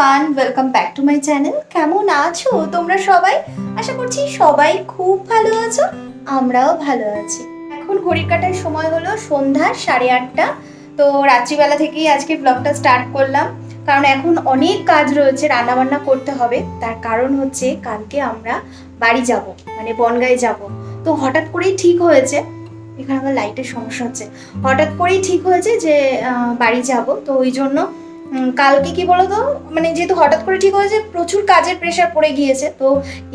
Everyone welcome back to my channel কেমন আছো তোমরা সবাই? আশা করছি সবাই খুব ভালো আছো, আমরাও ভালো আছি। এখন ঘড়ির কাটার সময় হলো সন্ধ্যা সাড়ে আটটা। তো রাত্রিবেলা থেকেই আজকে ব্লগটা স্টার্ট করলাম। কারণ এখন অনেক কাজ রয়েছে, রান্নাবান্না করতে হবে। তার কারণ হচ্ছে কালকে আমরা বাড়ি যাব মানে বনগাঁয় যাব। তো হঠাৎ করেই ঠিক হয়েছে, এখানে আমার লাইটের সমস্যা হচ্ছে। হঠাৎ করেই ঠিক হয়েছে যে বাড়ি যাব। তো ওই জন্য কালকে কি বলতো? মানে যেহেতু হঠাৎ করে ঠিক হয়েছে, প্রচুর কাজের প্রেশার পড়ে গিয়েছে, তো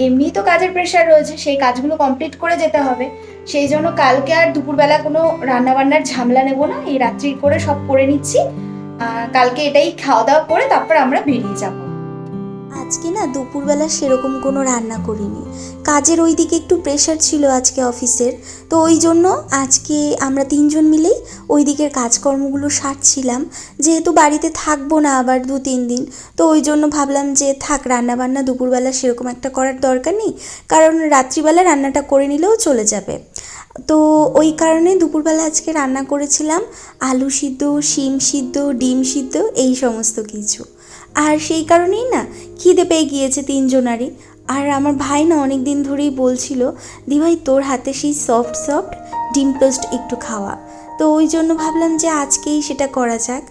এমনিই তো কাজের প্রেশার রয়েছে, সেই কাজগুলো কমপ্লিট করে যেতে হবে। সেই জন্য কালকে আর দুপুরবেলা কোনো রান্নাবান্নার ঝামেলা নেব না, এই রাত্রি করে সব করে নিচ্ছি। কালকে এটাই খাওয়া দাওয়া করে তারপর আমরা বেরিয়ে যাব। আজকে না দুপুরবেলা সেরকম কোনো রান্না করিনি। কাজের ওই দিকে একটু প্রেশার ছিল আজকে অফিসের। তো ওই জন্য আজকে আমরা তিনজন মিলেই ওই দিকের কাজকর্মগুলো সারছিলাম। যেহেতু বাড়িতে থাকব না আবার দু, তিন দিন, তো ওই জন্য ভাবলাম যে থাক রান্না বান্না দুপুরবেলা সেরকম একটা করার দরকার নেই। কারণ রাত্রিবেলা রান্নাটা করে নিলেও চলে যাবে। তো ওই কারণে দুপুরবেলা আজকে রান্না করেছিলাম আলু সিদ্ধ, শিম সিদ্ধ, ডিম সিদ্ধ, এই সমস্ত কিছু। আর সেই কারণেই না খিদে পেয়ে গিয়েছে তিনজনারই। আর আমার ভাই না অনেক দিন ধরেই বলছিল দি ভাই তোর হাতে সেই সফট সফট ডিম টোস্ট একটু খাওয়া। তো ওই জন্য ভাবলাম যে আজকেই সেটা করা যাক।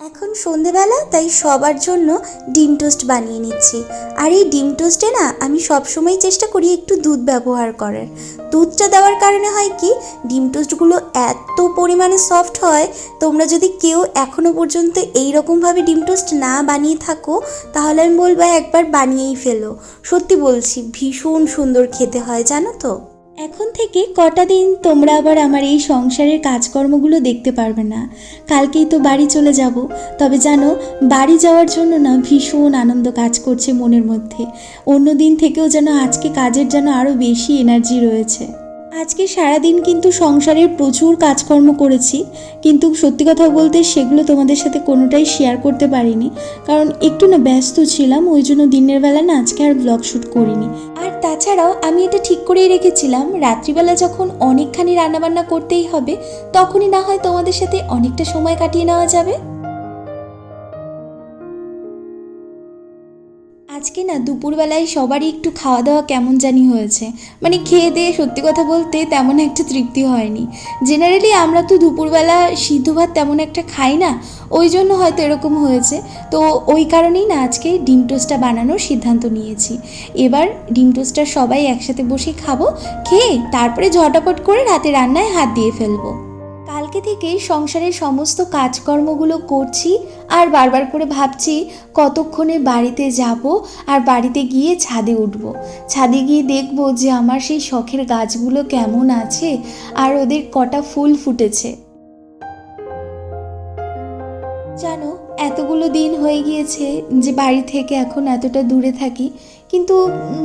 এখন সন্ধেবেলা, তাই সবার জন্য ডিম টোস্ট বানিয়ে নিচ্ছি। আর এই ডিম টোস্টে না, আমি সবসময় চেষ্টা করি একটু দুধ ব্যবহার করার। দুধটা দেওয়ার কারণে হয় কি, ডিম টোস্টগুলো এত পরিমাণে সফট হয়, তোমরা যদি কেউ এখনও পর্যন্ত এই রকমভাবে ডিম টোস্ট না বানিয়ে থাকো, তাহলে আমি বলব একবার বানিয়েই ফেলো। সত্যি বলছি, ভীষণ সুন্দর খেতে হয়, জানো তো? এখন থেকে কটা দিন তোমরা আবার আমার এই সংসারের কাজকর্মগুলো দেখতে পারবে না। কালকেই তো বাড়ি চলে যাব। তবে জানো, বাড়ি যাওয়ার জন্য না ভীষণ আনন্দ কাজ করছে মনের মধ্যে। অন্য দিন থেকেও যেন আজকে কাজের যেন আরও বেশি এনার্জি রয়েছে। আজকে সারাদিন কিন্তু সংসারের প্রচুর কাজকর্ম করেছি, কিন্তু সত্যি কথা বলতে সেগুলো তোমাদের সাথে কোনোটাই শেয়ার করতে পারিনি। কারণ একটু না ব্যস্ত ছিলাম, ওই জন্য দিনের বেলা না আজকে আর ব্লগ শ্যুট করিনি। আর তাছাড়াও আমি এটা ঠিক করেই রেখেছিলাম, রাত্রিবেলা যখন অনেকখানি রান্নাবান্না করতেই হবে, তখনই না হয় তোমাদের সাথে অনেকটা সময় কাটিয়ে নেওয়া যাবে। আজকে না দুপুরবেলায় সবারই একটু খাওয়া দাওয়া কেমন জানি হয়েছে। মানে খেয়ে দিয়ে সত্যি কথা বলতে তেমন একটা তৃপ্তি হয়নি। জেনারেলি আমরা তো দুপুরবেলা সিদ্ধ ভাত তেমন একটা খাই না, ওই জন্য হয়তো এরকম হয়েছে। তো ওই কারণেই না আজকে ডিম টোস্টটা বানানোর সিদ্ধান্ত নিয়েছি। এবার ডিম টোস্টটা সবাই একসাথে বসে খাব, খেয়ে তারপরে ঝটাপট করে রাতে রান্নায় হাত দিয়ে ফেলব। কালকে থেকে সংসারের সমস্ত কাজকর্মগুলো করছি আর বারবার করে ভাবছি কতক্ষণে বাড়িতে যাব আর বাড়িতে গিয়ে ছাদে উঠব। ছাদে গিয়ে দেখব যে আমার সেই শখের গাছগুলো কেমন আছে আর ওদের কটা ফুল ফুটেছে। জানো, এতগুলো দিন হয়ে গিয়েছে যে বাড়ি থেকে এখন এতটা দূরে থাকি কিন্তু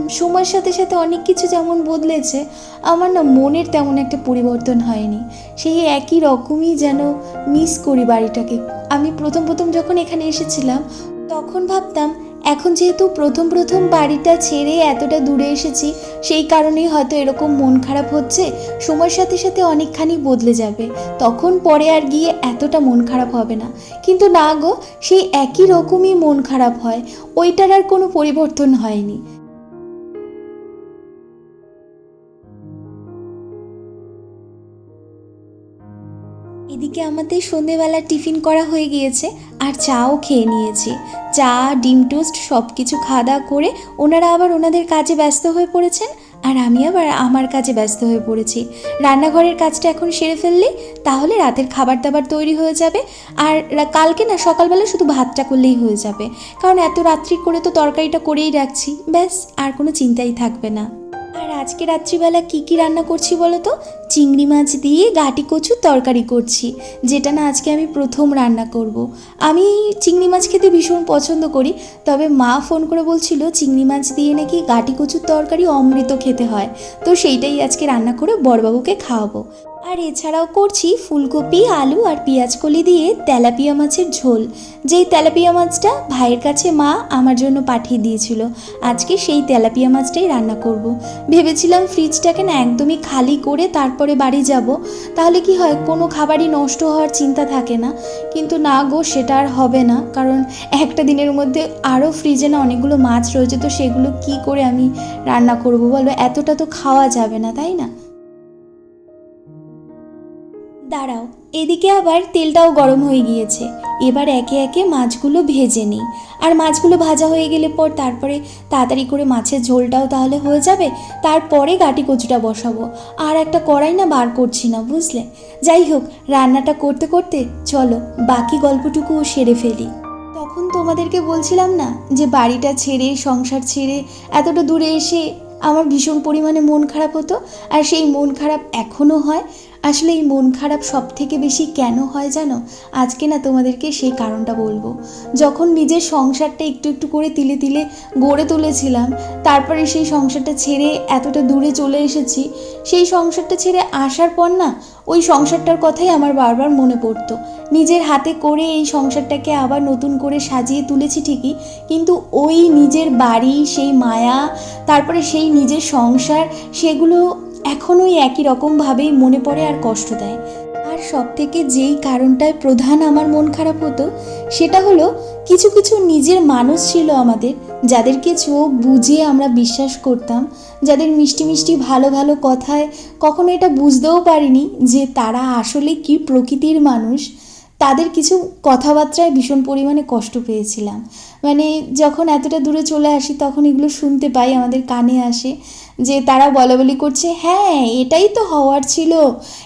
সময়ের সাথে সাথে অনেক কিছু যেমন বদলেছে, আমার না মনের তেমন একটা পরিবর্তন হয়নি। সেই একই রকমই যেন মিস করি বাড়িটাকে। আমি প্রথম প্রথম যখন এখানে এসেছিলাম, তখন ভাবতাম এখন যেহেতু প্রথম প্রথম বাড়িটা ছেড়ে এতটা দূরে এসেছি, সেই কারণেই হয়তো এরকম মন খারাপ হচ্ছে, সময়ের সাথে সাথে অনেকখানি বদলে যাবে। তখন পরে আর গিয়ে এতটা মন খারাপ হবে না। কিন্তু না গো, সেই একই রকমই মন খারাপ হয়। ওইটার আর কোনো পরিবর্তন হয়নি। এদিকে আমাদের সন্ধেবেলা টিফিন করা হয়ে গিয়েছে আর চাও খেয়ে নিয়েছি। চা, ডিম টোস্ট সব কিছু খাওয়া দাওয়া করে ওনারা আবার ওনাদের কাজে ব্যস্ত হয়ে পড়েছেন আর আমি আবার আমার কাজে ব্যস্ত হয়ে পড়েছি। রান্নাঘরের কাজটা এখন সেরে ফেললে তাহলে রাতের খাবার দাবার তৈরি হয়ে যাবে আর কালকে না, সকালবেলা শুধু ভাতটা করলেই হয়ে যাবে। কারণ এত রাত্রি করে তো তরকারিটা করেই রাখছি। ব্যাস, আর কোনো চিন্তাই থাকবে না। আর আজকে রাত্রিবেলা কি কি রান্না করছি বলো তো চিংড়ি মাছ দিয়ে গাটি কচুর তরকারি করছি, যেটা না আজকে আমি প্রথম রান্না করব। আমি চিংড়ি মাছ খেতে ভীষণ পছন্দ করি, তবে মা ফোন করে বলছিল চিংড়ি মাছ দিয়ে নাকি গাটি কচুর তরকারি অমৃত খেতে হয়, তো সেইটাই আজকে রান্না করে বড়বাবুকে খাওয়াবো আর এছাড়াও করছি ফুলকপি, আলু আর পেঁয়াজ কলি দিয়ে তেলাপিয়া মাছের ঝোল, যেই তেলাপিয়া মাছটা ভাইয়ের কাছে মা আমার জন্য পাঠিয়ে দিয়েছিল, আজকে সেই তেলাপিয়া মাছটাই রান্না করব। ভেবেছিলাম ফ্রিজটাকে না একদমই খালি করে তারপরে বাড়ি যাব। তাহলে কি হয়, কোনো খাবারই নষ্ট হওয়ার চিন্তা থাকে না। কিন্তু না গো, সেটা আর হবে না। কারণ একটা দিনের মধ্যে আরও ফ্রিজে না অনেকগুলো মাছ রয়েছে, তো সেগুলো কি করে আমি রান্না করব বলো? এতটা তো খাওয়া যাবে না, তাই না? দাঁড়াও, এদিকে আবার তেলটাও গরম হয়ে গিয়েছে। এবার একে একে মাছগুলো ভেজে নিই। আর মাছগুলো ভাজা হয়ে গেলে পর তারপরে তাড়াতাড়ি করে মাছের ঝোলটাও তাহলে হয়ে যাবে, তারপরে গাটি কচুটা বসাবো। আর একটা কড়াই না বার করছি না, বুঝলে? যাই হোক, রান্নাটা করতে করতে চলো, বাকি গল্পটুকুও সেরে ফেলি। তখন তোমাদেরকে বলছিলাম না যে বাড়িটা ছেড়ে, সংসার ছেড়ে, এতটা দূরে এসে আমার ভীষণ পরিমাণে মন খারাপ হতো? আর সেই মন খারাপ এখনও হয়? আসলে এই মন খারাপ সব থেকে বেশি কেন হয় জানো? আজকে না তোমাদেরকে সেই কারণটা বলব। যখন নিজের সংসারটা একটু একটু করে তিলে তিলে গড়ে তুলেছিলাম, তারপরে সেই সংসারটা ছেড়ে এতটা দূরে চলে এসেছি, সেই সংসারটা ছেড়ে আসার পর না ওই সংসারটার কথাই আমার বারবার মনে পড়তো। নিজের হাতে করে এই সংসারটাকে আবার নতুন করে সাজিয়ে তুলেছি ঠিকই, কিন্তু ওই নিজের বাড়ি, সেই মায়া, তারপরে সেই নিজের সংসার, সেগুলো এখনোই একই রকমভাবেই মনে পড়ে আর কষ্ট দেয়। আর সব থেকে যেই কারণটায় প্রধান আমার মন খারাপ হতো, সেটা হলো কিছু কিছু নিজের মানুষ ছিল আমাদের, যাদেরকে চোখ বুঝিয়ে আমরা বিশ্বাস করতাম, যাদের মিষ্টি মিষ্টি ভালো ভালো কথায় কখনো এটা বুঝতেও পারিনি যে তারা আসলে কি প্রকৃতির মানুষ। তাদের কিছু কথাবার্তায় ভীষণ পরিমাণে কষ্ট পেয়েছিলাম। মানে যখন এতটা দূরে চলে আসি, তখন এগুলো শুনতে পাই, আমাদের কানে আসে যে তারা বলা বলি করছে হ্যাঁ এটাই তো হওয়ার ছিল,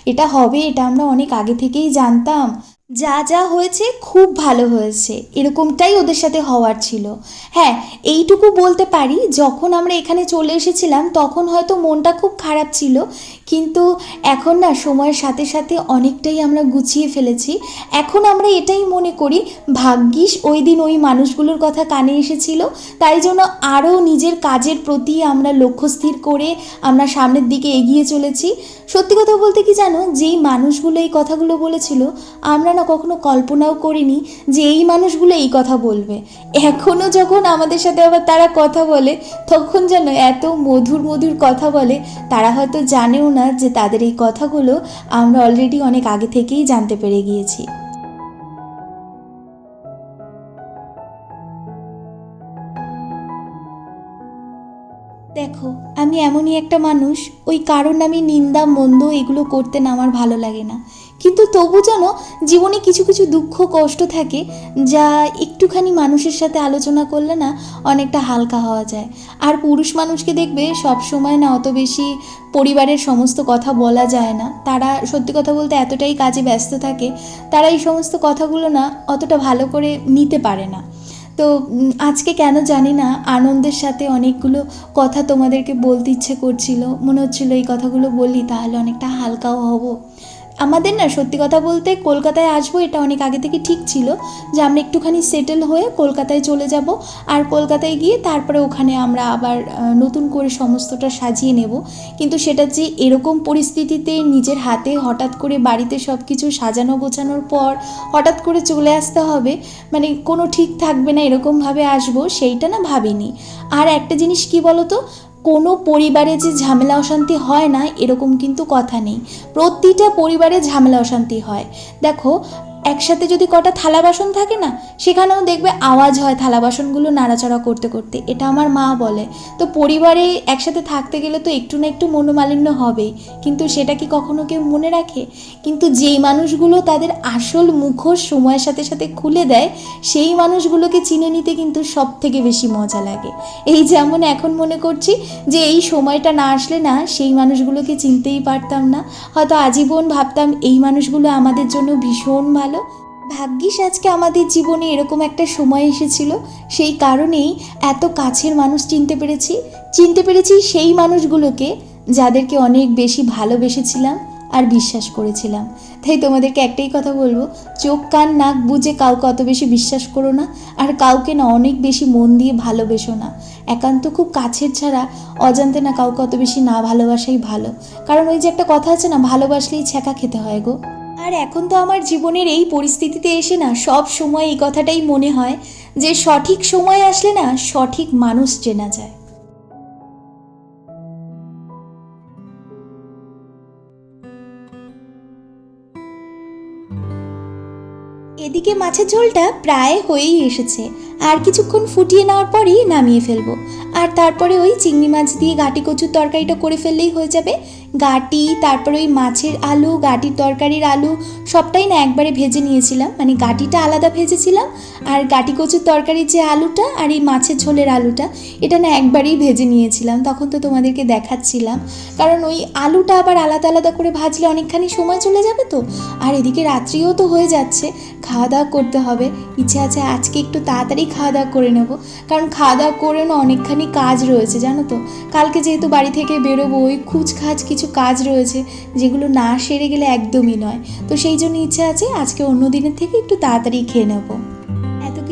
এটা হবে, এটা আমরা অনেক আগে থেকেই জানতাম। যা যা হয়েছে খুব ভালো হয়েছে। এরকমটাই ওদের সাথে হওয়ার ছিল। হ্যাঁ এইটুকু বলতে পারি, যখন আমরা এখানে চলে এসেছিলাম, তখন হয়তো মনটা খুব খারাপ ছিল, কিন্তু এখন না, সময়ের সাথে সাথে অনেকটাই আমরা গুছিয়ে ফেলেছি। এখন আমরা এটাই মনে করি, ভাগ্যিস ওই দিন ওই মানুষগুলোর কথা কানে এসেছিল, তাই জন্য আরও নিজের কাজের প্রতি আমরা লক্ষ্য স্থির করে আমরা সামনের দিকে এগিয়ে চলেছি। সত্যি কথা বলতে কি জানো, যেই মানুষগুলো এই কথাগুলো বলেছিল, আমরা না কখনো কল্পনাও করিনি যে এই মানুষগুলো এই কথা বলবে। এখনও যখন আমাদের সাথে আবার তারা কথা বলে, তখন যেন এত মধুর মধুর কথা বলে, তারা হয়তো জানেও না যে তাদের এই কথাগুলো আমরা অলরেডি অনেক আগে থেকেই জানতে পেরে গিয়েছি। দেখো, আমি এমনই একটা মানুষ, ওই কারণ আমি নিন্দা, মন্দ এগুলো করতে না আমার ভালো লাগে না। কিন্তু তবু যেন জীবনে কিছু কিছু দুঃখ, কষ্ট থাকে, যা একটুখানি মানুষের সাথে আলোচনা করলে না অনেকটা হালকা হওয়া যায়। আর পুরুষ মানুষকে দেখবে সব সময় না অত বেশি পরিবারের সমস্ত কথা বলা যায় না। তারা সত্যি কথা বলতে এতটাই কাজে ব্যস্ত থাকে, তারা এই সমস্ত কথাগুলো না অতটা ভালো করে নিতে পারে না। তো আজকে কেন জানি না, আনন্দের সাথে অনেকগুলো কথা তোমাদেরকে বলতে ইচ্ছে করছিল। মনে হচ্ছিল এই কথাগুলো বলি তাহলে অনেকটা হালকাও হব। আমাদের না, সত্যি কথা বলতে কলকাতায় আসব, এটা অনেক আগে থেকে ঠিক ছিল যে আমরা একটুখানি সেটেল হয়ে কলকাতায় চলে যাব আর কলকাতায় গিয়ে তারপরে ওখানে আমরা আবার নতুন করে সমস্তটা সাজিয়ে নেব। কিন্তু সেটা যে এরকম পরিস্থিতিতে নিজের হাতে হঠাৎ করে বাড়িতে সব কিছু সাজানো গোছানোর পর হঠাৎ করে চলে আসতে হবে মানে কোনো ঠিক থাকবে না এরকমভাবে আসব, সেইটা না ভাবিনি। আর একটা জিনিস কি বলো তো কোনো পরিবারে যে ঝামেলা অশান্তি হয় না, এরকম কিন্তু কথা নেই। প্রতিটা পরিবারে ঝামেলা অশান্তি হয়। দেখো একসাথে যদি কটা থালা বাসন থাকে না, সেখানেও দেখবে আওয়াজ হয় থালা বাসনগুলো নাড়াচাড়া করতে করতে। এটা আমার মা বলে। তো পরিবারে একসাথে থাকতে গেলে তো একটু না একটু মনোমালিন্য হবেই। কিন্তু সেটা কি কখনো কেউ মনে রাখে? কিন্তু যেই মানুষগুলো তাদের আসল মুখোশ সময়ের সাথে সাথে খুলে দেয়, সেই মানুষগুলোকে চিনে নিতে কিন্তু সব থেকে বেশি মজা লাগে। এই যেমন এখন মনে করছি যে এই সময়টা না আসলে না, সেই মানুষগুলোকে চিনতেই পারতাম না। হয়তো আজীবন ভাবতাম এই মানুষগুলো আমাদের জন্য ভীষণ ভালো। ভাগ্যিস আজকে আমাদের জীবনে এরকম একটা সময় এসেছিল। সেই কারণেই এত কাছের মানুষ চিনতে পেরেছি। চিনতে পেরেছি সেই মানুষগুলোকে যাদেরকে অনেক বেশি ভালোবেসেছিলাম আর বিশ্বাস করেছিলাম। তাই তোমাদেরকে একটাই কথা বলব, চোখ, কান, নাক বুঝে কাউকে অত বেশি বিশ্বাস করো না আর কাউকে না অনেক বেশি মন দিয়ে ভালোবেসো না। একান্ত খুব কাছের ছাড়া অজান্তে না কাউকে অত বেশি না ভালোবাসাই ভালো। কারণ ওই যে একটা কথা আছে না, ভালোবাসলেই ছ্যাঁকা খেতে হয় গো। আর এখন তো আমার জীবনের এই পরিস্থিতিতে এসে না সব সময় এই কথাটাই মনে হয় যে সঠিক সময় আসলে না সঠিক মানুষ চেনা যায়। এদিকে মাছের ঝোলটা প্রায় হয়েই এসেছে। আর কিছুক্ষণ ফুটিয়ে নেওয়ার পরেই নামিয়ে ফেলব। আর তারপরে ওই চিংড়ি মাছ দিয়ে গাটি কচুর তরকারিটা করে ফেললেই হয়ে যাবে। গাটি, তারপরে ওই মাছের আলু, গাটির তরকারির আলু, সবটাই না একবারে ভেজে নিয়েছিলাম। মানে গাটিটা আলাদা ভেজেছিলাম আর গাটি কচুর তরকারির যে আলুটা আর এই মাছের ঝোলের আলুটা, এটা না একবারেই ভেজে নিয়েছিলাম। তখন তো তোমাদেরকে দেখাচ্ছিলাম। কারণ ওই আলুটা আবার আলাদা আলাদা করে ভাজলে অনেকখানি সময় চলে যাবে তো? আর এদিকে রাত্রিও তো হয়ে যাচ্ছে। খাওয়া দাওয়া করতে হবে। ইচ্ছে আছে আজকে একটু তাড়াতাড়ি খাওয়া দাওয়া করে নেব। কারণ খাওয়া দাওয়া করে না অনেকখানি কাজ রয়েছে, জানো তো? কালকে যেহেতু বাড়ি থেকে বেরোবো, ওই খুচখাচ কিছু কাজ রয়েছে, যেগুলো না সেরে গেলে একদমই নয়। তো সেই জন্য ইচ্ছে আছে আজকে অন্য দিনের থেকে একটু তাড়াতাড়ি খেয়ে নেব।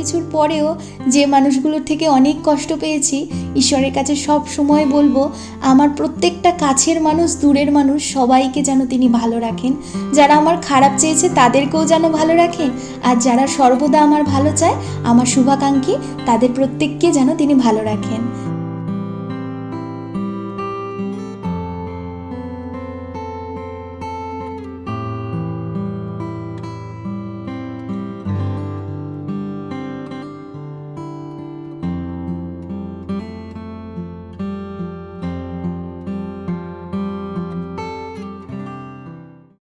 কিছুর পরেও যে মানুষগুলোর থেকে অনেক কষ্ট পেয়েছি, ঈশ্বরের কাছে সব সময় বলব, আমার প্রত্যেকটা কাছের মানুষ, দূরের মানুষ সবাইকে যেন তিনি ভালো রাখেন। যারা আমার খারাপ চেয়েছে, তাদেরকেও যেন ভালো রাখেন। আর যারা সর্বদা আমার ভালো চায়, আমার শুভাকাঙ্ক্ষী, তাদের প্রত্যেককে যেন তিনি ভালো রাখেন।